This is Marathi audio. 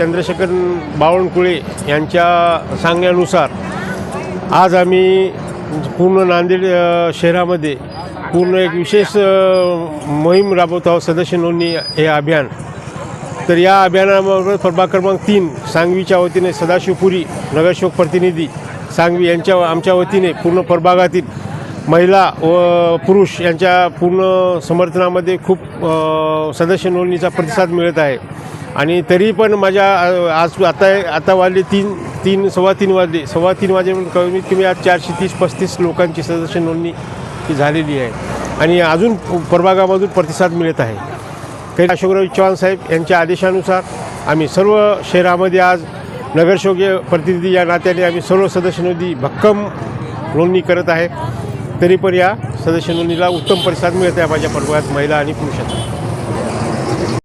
चंद्रशेखर बावनकुळे यांच्या सांगण्यानुसार आज आम्ही पूर्ण नांदेड शहरामध्ये पूर्ण एक विशेष मोहीम राबवत आहोत सदस्य नोंदणी हे अभियान. तर या अभियानाबरोबर प्रभाग क्रमांक तीन सांगवीच्या वतीने सदाशिवपुरी नगरसेवक प्रतिनिधी सांगवी यांच्या आमच्या वतीने पूर्ण प्रभागातील महिला व पुरुष यांच्या पूर्ण समर्थनामध्ये खूप सदस्य नोंदणीचा प्रतिसाद मिळत आहे. आणि तरी पण माझ्या आज आता आता वाजले तीन तीन सव्वा तीन वाजले सव्वा तीन वाजेपर्यंत कमीत कमी आज चारशे तीस पस्तीस लोकांची सदस्य नोंदणी ही झालेली आहे. आणि अजून प्रभागामधून प्रतिसाद मिळत आहे. काही अशोकराव चव्हाण साहेब यांच्या आदेशानुसार आम्ही सर्व शहरामध्ये आज नगरसेवक प्रतिनिधी या नात्याने आम्ही सर्व सदस्य नोंदी भक्कम नोंदणी करत आहे. तरी पण या सदस्य नोंदणीला उत्तम प्रतिसाद मिळत आहे. माझ्या प्रभागात महिला आणि पुरुषांना